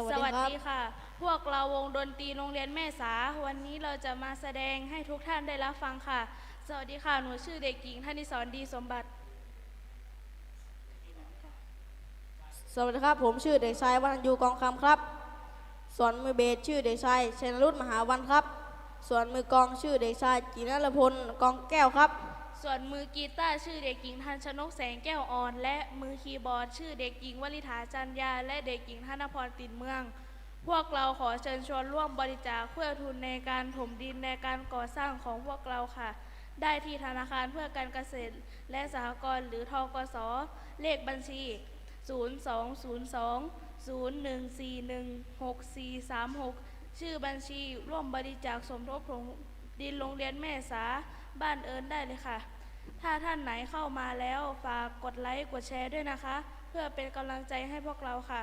สวัสดีครับ ค่ะ พวกเราวงดนตรีโรงเรียนแม่สา วันนี้เราจะมาแสดงให้ทุกท่านได้รับฟังค่ะ สวัสดีค่ะ หนูชื่อเด็กหญิงธนิสรดีสมบัติ สวัสดีครับ ผมชื่อเด็กชายวัฒนยูกองคำครับ ส่วนมือเบสชื่อเด็กชายชนรุตมหาวันครับ ส่วนมือกลองชื่อเด็กชายจินรพลกองแก้วครับ ส่วนมือกีตาร์ชื่อเด็กหญิงทันชนกแสงแก้วอ่อน และมือคีย์บอร์ดชื่อเด็กหญิงวลิฐาจันยา และเด็กหญิงธนพรตินเมือง พวกเราขอเชิญชวนร่วมบริจาคเพื่อทุนในการถมดินในการก่อสร้างของพวกเราค่ะ ได้ที่ธนาคารเพื่อการเกษตร และสหกรณ์หรือทกสเลขบัญชี 0202 01416436 ชื่อบัญชีร่วมบริจาคสมทบถงดินโรงเรียนแม่สา บ้านเอิญได้เลยค่ะ ถ้าท่านไหนเข้ามาแล้วฝากกดไลค์กดแชร์ด้วยนะคะ เพื่อเป็นกำลังใจให้พวกเราค่ะ